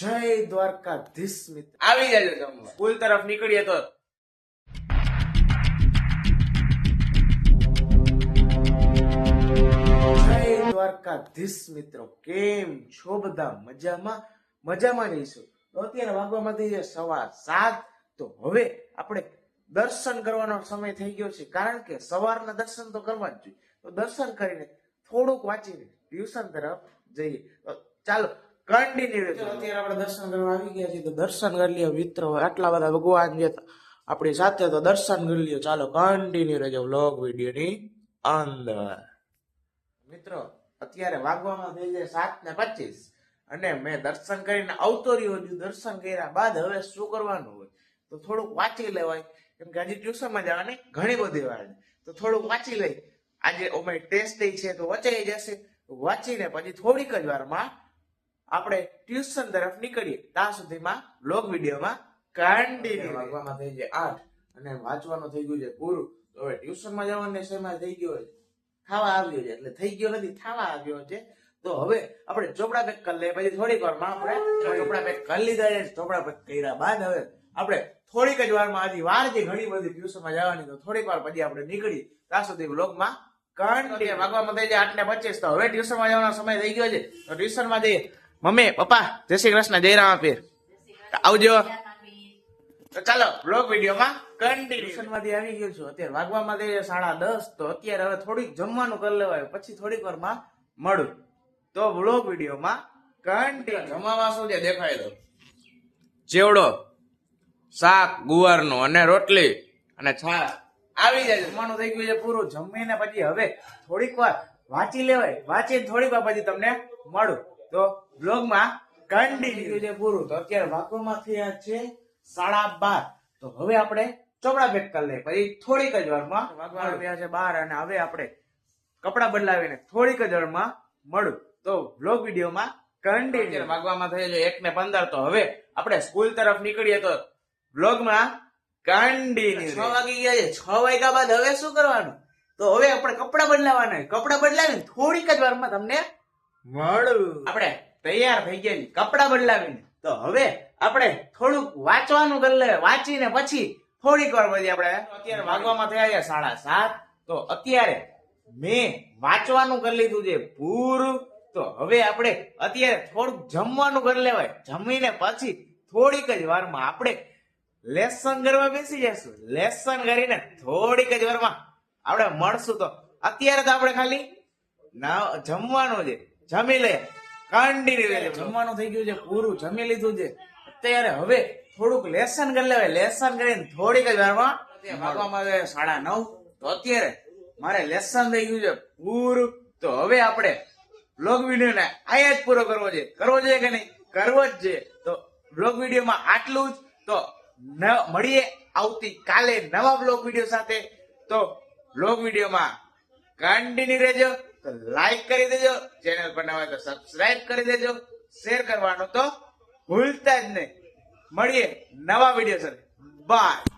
જય દ્વારકાધીશ મિત્ર. આવી જજો જમવા સ્કૂલ તરફ નીકળીએ તો જય દ્વારકાધીશ મિત્રો. કેમ છો બધા? મજામાં? મજામાં જઈશું તો અત્યારે વાગવામાં થઈ છે સવા સાત. તો હવે આપણે દર્શન કરવાનો સમય થઈ ગયો છે. કારણ કે સવારના દર્શન તો કરવા જ જોઈએ. તો દર્શન કરીને થોડુંક વાંચીને ટ્યુશન તરફ જઈએ. તો ચાલો કન્ટિન્યુ અત્યારે આપણે દર્શન કરવા આવી ગયા છીએ. તો દર્શન કરી લઈએ મિત્રો. આટલા બધા ભગવાન જે આપણી સાથે તો દર્શન કરી લઈએ ચાલો કન્ટિન્યુ રહેજો વ્લોગ વિડીયોની અંદર. મિત્રો અત્યારે વાગવામાં થઈ જાય સાત ને પચીસ. અને મેં દર્શન કરીને આવતો રહ્યો છું. દર્શન કર્યા બાદ હવે શું કરવાનું હોય? તો થોડુંક વાંચી લેવાય. કેમ કે આજે ટ્યુશનમાં જવાની ઘણી બધી વાર છે. તો થોડુંક વાંચી લઈ. આજે અમે ટેસ્ટ છે તો વચાઈ જશે વાંચીને પછી થોડીક જ વારમાં આપણે ટ્યુશન તરફ નીકળીએ. ત્યાં સુધીમાં બ્લોગ વિડીયોમાં કન્ટિન્યુ વાગવામાં થઈ જાય આઠ અને વાંચવાનું થઈ ગયું છે પૂરું. તો હવે ટ્યુશનમાં જવાનો સમય થઈ ગયો છે? ખાવા આવ્યો છે, એટલે થઈ ગયો નથી, ખાવા આવ્યો છે. તો હવે આપણે ચોપડા પેક કરી લઈએ. પછી થોડીક વારમાં આપણે ચોપડા પેક કરી લીધા છે. ચોપડા પેક કર્યા બાદ હવે આપણે થોડીક જ વારમાં, હજી વાર છે ઘણી બધી ટ્યુશનમાં જવાની, તો થોડીક વાર પછી આપણે નીકળી ત્યાં સુધી બ્લોગમાં કન્ટિન્યુ વાગવામાં થઈ જાય આઠ ને પચીસ. તો હવે ટ્યુશનમાં જવાનો સમય થઈ ગયો છે. તો ટ્યુશનમાં જઈએ. મમ્મી પપ્પા જય શ્રી કૃષ્ણ જય રામ આપીર આવજો. તો ચાલો બ્લોગ વિડીયોમાં કન્ટિન્યુ માંથી આવી ગયો છું. અત્યારે વાગવામાં દઈએ સાડા દસ તો અત્યારે હવે થોડીક જમવાનું કરી લેવાય. પછી થોડીક વારમાં મળું. તો બ્લોગ વિડીયોમાં કન્ટિન્યુ જમવામાં શું છે દેખાય દો ચેવડો શાક ગુવારનું અને રોટલી અને છાશ. આવી જાય. જમવાનું થઈ ગયું છે પૂરું. જમીને પછી હવે થોડીક વાર વાંચી લેવાય. વાંચીને થોડીક વાર પછી તમને મળું. તો બ્લોગમાં કન્ટિન્યુ છે પૂરું તો અત્યારે વાગવામાં થયા છે સાડા બાર. તો હવે આપણે ચોપડા પેક કરી લઈએ. પછી થોડીક જ વારમાં વાગવા થયા છે બાર અને હવે આપણે કપડા બદલાવીને થોડીક જ વારમાં મળું. તો બ્લોગ વિડીયોમાં કન્ટિન્યુ વાગવામાં થયો છે એક ને પંદર. તો હવે આપણે સ્કૂલ તરફ નીકળીએ તો બ્લોગમાં કન્ટિન્યુ છ વાગી ગયા છે. છ વાગ્યા બાદ હવે શું કરવાનું? તો હવે આપણે કપડા બદલાવાના કપડા બદલાવીને થોડીક જ વારમાં તમને મળું આપણે તૈયાર થઈ ગયા કપડા બદલાવીને. તો હવે આપણે થોડુંક વાંચવાનું કરી લે વાંચીને પછી થોડીક વાર પછી આપણે અત્યારે વાગવામાં થયા છે સાડા સાત. તો અત્યારે મેં વાંચવાનું કરી લીધું છે પૂરું. તો હવે આપણે અત્યારે થોડુંક જમવાનું કરી લેવાય. જમીને પછી થોડીક જ વારમાં આપણે લેસન કરવા બેસી જઈશું. લેસન કરીને થોડીક જ વારમાં આપણે મળશું. તો અત્યારે તો આપણે ખાલી ના જમવાનું છે. જમી લે કાંડી જમવાનું થઈ ગયું છે પૂરું જમી લીધું છે. અત્યારે હવે થોડુંક લેસન કરી લેવાય. લેસન કરીને થોડીક જ વારમાં વાગવામાં આવે સાડા નવ. તો અત્યારે મારે લેસન થઈ ગયું છે પૂરું. તો હવે આપણે બ્લોગ વીડિયો ને આયા જ પૂરો કરવો છે. કરવો જોઈએ કે નહીં? કરવો જ છે. તો બ્લોગ વિડીયોમાં આટલું જ. તો મળીએ આવતી કાલે નવા બ્લોગ વીડિયો સાથે. તો બ્લોગ વિડીયોમાં કન્ટિન્યુ રહેજો તો લાઈક કરી દેજો. ચેનલ પર નવા તો સબસ્ક્રાઇબ કરી દેજો. શેર કરવાનું તો ભૂલતા જ નહીં. મળીએ નવા વીડિયો સાથે. બાય